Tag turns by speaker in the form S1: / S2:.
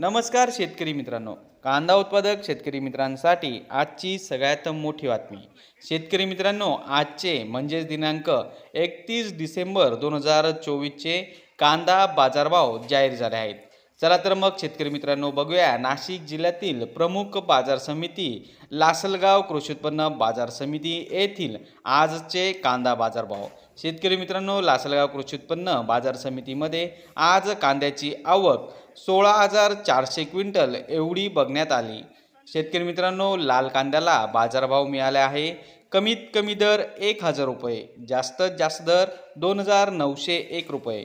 S1: नमस्कार शेतकरी मित्रांनो. कांदा उत्पादक शेतकरी मित्रांसाठी आजची सगळ्यात मोठी बातमी. शेतकरी मित्रांनो आजचे म्हणजेच दिनांक एकतीस डिसेंबर दोन हजार चोवीसचे कांदा बाजारभाव जाहीर झाले आहेत. चला तर मग शेतकरी मित्रांनो बघूया. नाशिक जिल्ह्यातील प्रमुख बाजार समिती लासलगाव कृषी उत्पन्न बाजार समिती येथील आजचे कांदा बाजारभाव. शेतकरी मित्रांनो लासलगाव कृषी उत्पन्न बाजार समितीमध्ये आज कांद्याची आवक सोळा हजार चारशे क्विंटल एवढी बघण्यात आली. शेतकरी मित्रांनो लाल कांद्याला बाजारभाव मिळाला आहे. कमीत कमी दर एक हजार रुपये जास्तीत जास्त दर दोन हजार नऊशे एक रुपये.